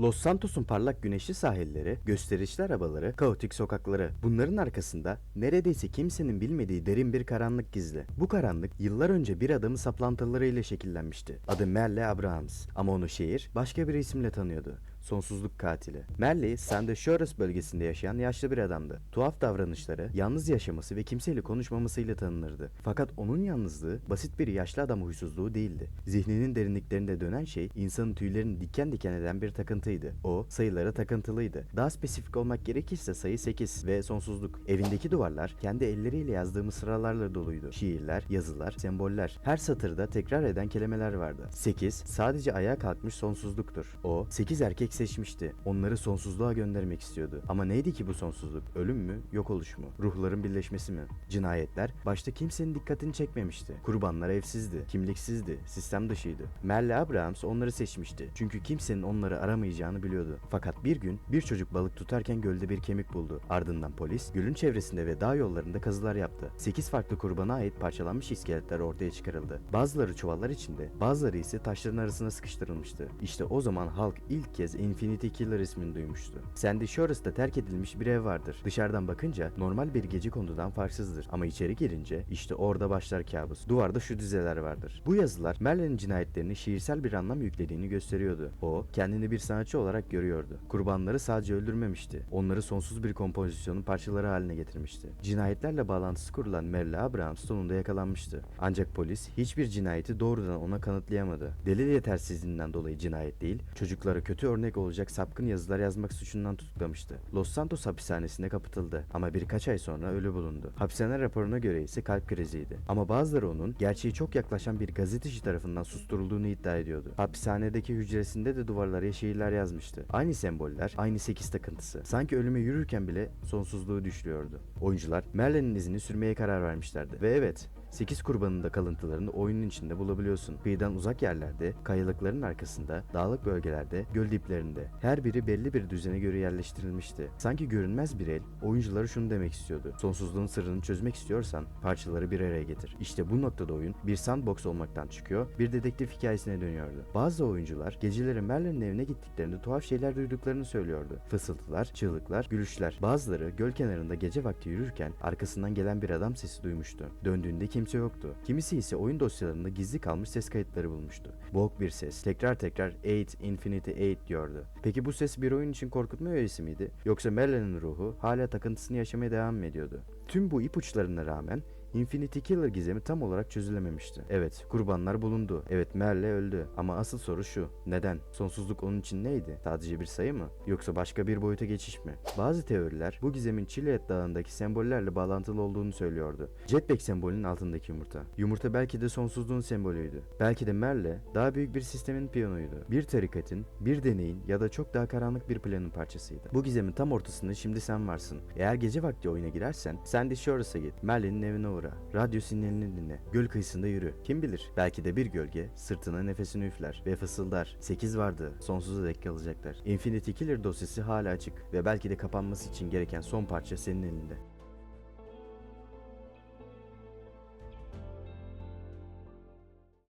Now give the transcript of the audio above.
Los Santos'un parlak güneşli sahilleri, gösterişli arabaları, kaotik sokakları. Bunların arkasında neredeyse kimsenin bilmediği derin bir karanlık gizli. Bu karanlık yıllar önce bir adamın saplantılarıyla şekillenmişti. Adı Merle Abrahams ama onu şehir başka bir isimle tanıyordu. Sonsuzluk katili. Merle, Sandeshores bölgesinde yaşayan yaşlı bir adamdı. Tuhaf davranışları, yalnız yaşaması ve kimseyle konuşmamasıyla tanınırdı. Fakat onun yalnızlığı basit bir yaşlı adam huysuzluğu değildi. Zihninin derinliklerinde dönen şey insanın tüylerini diken diken eden bir takıntıydı. O sayılara takıntılıydı. Daha spesifik olmak gerekirse sayı 8 ve sonsuzluk. Evindeki duvarlar kendi elleriyle yazdığı mısralarla doluydu. Şiirler, yazılar, semboller. Her satırda tekrar eden kelimeler vardı. 8 sadece ayağa kalkmış sonsuzluktur. O 8 erkek seçmişti. Onları sonsuzluğa göndermek istiyordu. Ama neydi ki bu sonsuzluk? Ölüm mü? Yok oluş mu? Ruhların birleşmesi mi? Cinayetler başta kimsenin dikkatini çekmemişti. Kurbanlar evsizdi, kimliksizdi, sistem dışıydı. Merle Abrahams onları seçmişti. Çünkü kimsenin onları aramayacağını biliyordu. Fakat bir gün bir çocuk balık tutarken gölde bir kemik buldu. Ardından polis gölün çevresinde ve dağ yollarında kazılar yaptı. 8 farklı kurbana ait parçalanmış iskeletler ortaya çıkarıldı. Bazıları çuvallar içinde, bazıları ise taşların arasına sıkıştırılmıştı. İşte o zaman halk ilk kez Infinity Killer ismini duymuştu. Sandy Shores'ta terk edilmiş bir ev vardır. Dışarıdan bakınca normal bir gece kondudan farksızdır. Ama içeri girince işte orada başlar kabus. Duvarda şu dizeler vardır. Bu yazılar Merlin'in cinayetlerini şiirsel bir anlam yüklediğini gösteriyordu. O kendini bir sanatçı olarak görüyordu. Kurbanları sadece öldürmemişti. Onları sonsuz bir kompozisyonun parçaları haline getirmişti. Cinayetlerle bağlantısı kurulan Merle Abrahams sonunda yakalanmıştı. Ancak polis hiçbir cinayeti doğrudan ona kanıtlayamadı. Delil yetersizliğinden dolayı cinayet değil, çocuklara kötü örnek olacak sapkın yazılar yazmak suçundan tutuklamıştı. Los Santos hapishanesine kapatıldı ama birkaç ay sonra ölü bulundu. Hapishane raporuna göre ise kalp kriziydi. Ama bazıları onun gerçeği çok yaklaşan bir gazeteci tarafından susturulduğunu iddia ediyordu. Hapishanedeki hücresinde de duvarlara şiirler yazmıştı. Aynı semboller, aynı sekiz takıntısı. Sanki ölüme yürürken bile sonsuzluğu düşlüyordu. Oyuncular Merlin'in izini sürmeye karar vermişlerdi. Ve evet, 8 kurbanın da kalıntılarını oyunun içinde bulabiliyorsun. Kıyıdan uzak yerlerde, kayalıkların arkasında, dağlık bölgelerde, göl diplerinde. Her biri belli bir düzene göre yerleştirilmişti. Sanki görünmez bir el, oyunculara şunu demek istiyordu. Sonsuzluğun sırrını çözmek istiyorsan parçaları bir araya getir. İşte bu noktada oyun bir sandbox olmaktan çıkıyor, bir dedektif hikayesine dönüyordu. Bazı oyuncular geceleri Merlin'in evine gittiklerinde tuhaf şeyler duyduklarını söylüyordu. Fısıltılar, çığlıklar, gülüşler. Bazıları göl kenarında gece vakti yürürken arkasından gelen bir adam sesi duymuştu. Döndüğünde kimse yoktu. Kimisi ise oyun dosyalarında gizli kalmış ses kayıtları bulmuştu. Boğuk bir ses tekrar tekrar 8 Infinity 8 diyordu. Peki bu ses bir oyun için korkutma öğesi miydi? Yoksa Merlin'in ruhu hala takıntısını yaşamaya devam mı ediyordu? Tüm bu ipuçlarına rağmen Infinity Killer gizemi tam olarak çözülememişti. Evet, kurbanlar bulundu. Evet, Merle öldü. Ama asıl soru şu. Neden? Sonsuzluk onun için neydi? Sadece bir sayı mı? Yoksa başka bir boyuta geçiş mi? Bazı teoriler bu gizemin Chiliad dağındaki sembollerle bağlantılı olduğunu söylüyordu. Jetpack sembolünün altındaki yumurta. Yumurta belki de sonsuzluğun sembolüydü. Belki de Merle daha büyük bir sistemin piyonuydu. Bir tarikatın, bir deneyin ya da çok daha karanlık bir planın parçasıydı. Bu gizemin tam ortasında şimdi sen varsın. Eğer gece vakti oyuna girersen Sandy Shores'a git. Merle'nin evine uğra. Radyo sinyalini dinle. Göl kıyısında yürü. Kim bilir? Belki de bir gölge sırtına nefesini üfler ve fısıldar. 8 vardı. Sonsuza dek kalacaklar. Infinity Killer dosyası hala açık ve belki de kapanması için gereken son parça senin elinde.